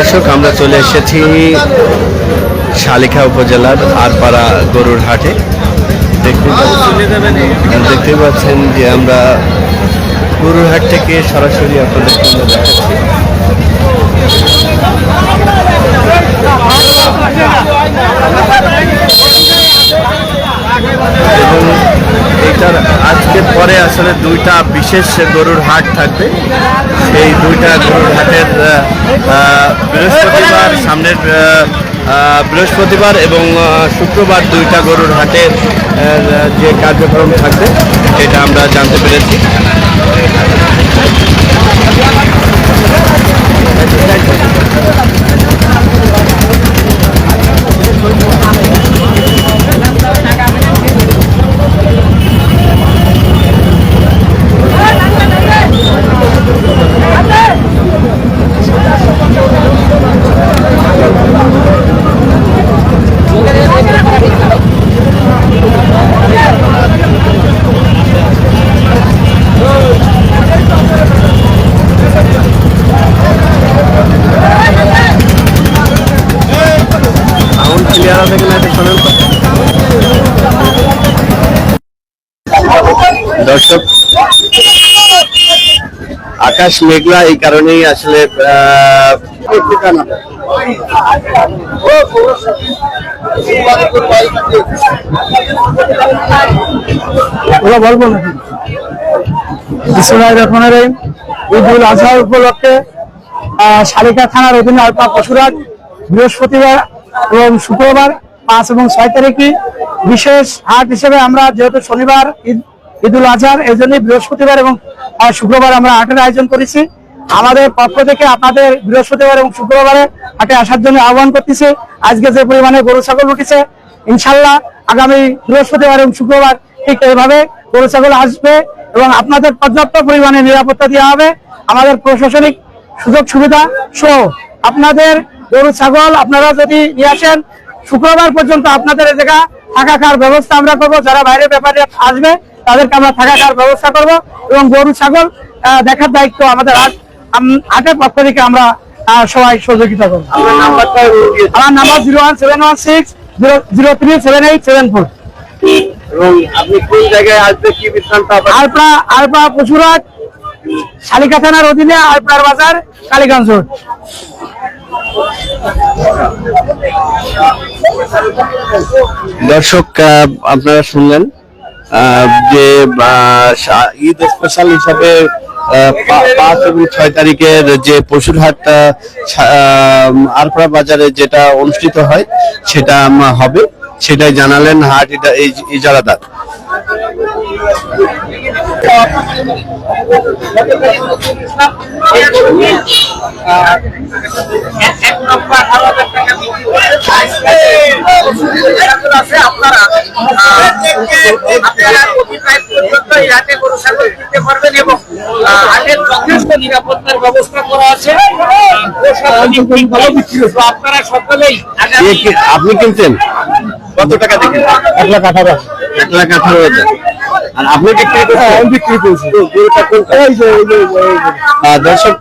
দর্শক, আমরা চলে এসেছি শালিখা উপজেলার আরপাড়া গরুর হাটে। দেখতে পাচ্ছেন যে আমরা গরুর হাট থেকে সরাসরি আপনাদের সামনে দেখাচ্ছি। এবং এটার পরে আসলে দুইটা বিশেষ গরুর হাট থাকবে। সেই দুইটা গরুর হাটের বৃহস্পতিবার, সামনের বৃহস্পতিবার এবং শুক্রবার দুইটা গরুর হাটের যে কার্যক্রম থাকবে, সেটা আমরা জানতে পেরেছি। দর্শক, আকাশ মেঘলা এই কারণেই আসলে ওরা বলব নাকি বিশ্বনাথ রহমানের ঈদুল আজহার উপলক্ষে শালিকা থানার অধীনে আলপা পশুরাট বৃহস্পতিবার এবং শুক্রবার পাঁচ এবং ছয় তারিখে বিশেষ হাট হিসেবে আমরা যেহেতু শনিবার ঈদ- ঈদুল আজহার, এই জন্যই বৃহস্পতিবার এবং শুক্রবার আমরা হাটের আয়োজন করেছি। আমাদের পক্ষ থেকে আপনাদের বৃহস্পতিবার এবং শুক্রবারে হাটে আসার জন্য আহ্বান করতেছি। আজকে যে পরিমাণে গরু ছাগল উঠেছে, ইনশাল্লাহ আগামী বৃহস্পতিবার এবং শুক্রবার ঠিক এইভাবে গরু ছাগল আসবে এবং আপনাদের পর্যাপ্ত পরিমাণে নিরাপত্তা দেওয়া হবে। আমাদের প্রশাসনিক সুযোগ সুবিধা সহ আপনাদের গরু ছাগল আপনারা যদি নিয়ে আসেন, শুক্রবার পর্যন্ত আপনাদের এই জায়গা থাকা খাওয়ার ব্যবস্থা আমরা করব। যারা বাইরে ব্যাপারে আসবে তাদেরকে আমরা থাকা খাওয়ার ব্যবস্থা করব এবং গরু ছাগল আহ, দেখার দায়িত্ব আমাদের হাটের পক্ষ থেকে আমরা আহ, সবাই সহযোগিতা করব। আপনার নাম্বারটা দিয়ে- আমার number zero one seven one six zero three seven eight seven four. এবং আপনি কোন জায়গায় কি বৃত্তান্ত আবার আলপা আলপা পশুরাট শালিকা থানার অধীনে আলপার বাজার কালীগঞ্জ রোড। দর্শক আপনারা শুনলেন যে ঈদ স্পেশাল হিসাবে পাঁচ এবং ছয় তারিখের যে পশুর হাট আরপড়া বাজারে যেটা অনুষ্ঠিত হয়, সেটা হবে। সেটাই জানালেন হাট ইজা- ইজ- ইজারাদার নিরাপত্তার ব্যবস্থা করা আছে। আপনারা সকলেই আপনি কিনছেন? কত টাকা দেখেন এক লাখ আঠারো এক লাখ আঠারো হাজার আর আপনি বিক্রি করছেন? বিক্রি করছি। তো গরুটা কোনটা? এই এই যে এই যে, এই যে। আহ, দর্শক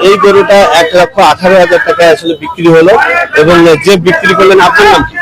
এই গরুটা এক লক্ষ আঠারো হাজার টাকায় আসলে বিক্রি হলো এবং যে বিক্রি করলেন আপনার নাম কি? নাম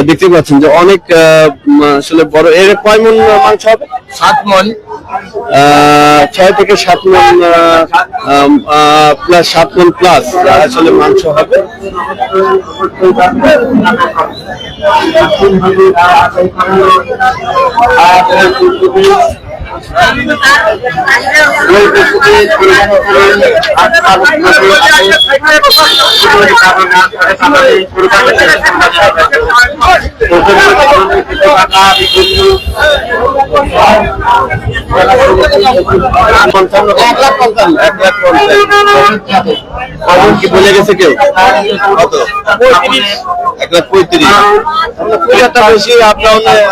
দেখতে পাচ্ছেন যে অনেক আহ, আসলে বড় এর কয় মন মাংস হবে? সাত মন। আহ, ছয় থেকে সাত মন প্লাস সাত মন প্লাস আসলে মাংস হবে। পঞ্চান্ন এক কি বলে গেছে কেউ কত এক লাখ পঁয়ত্রিশ বেশি আপনার অবশ্যই?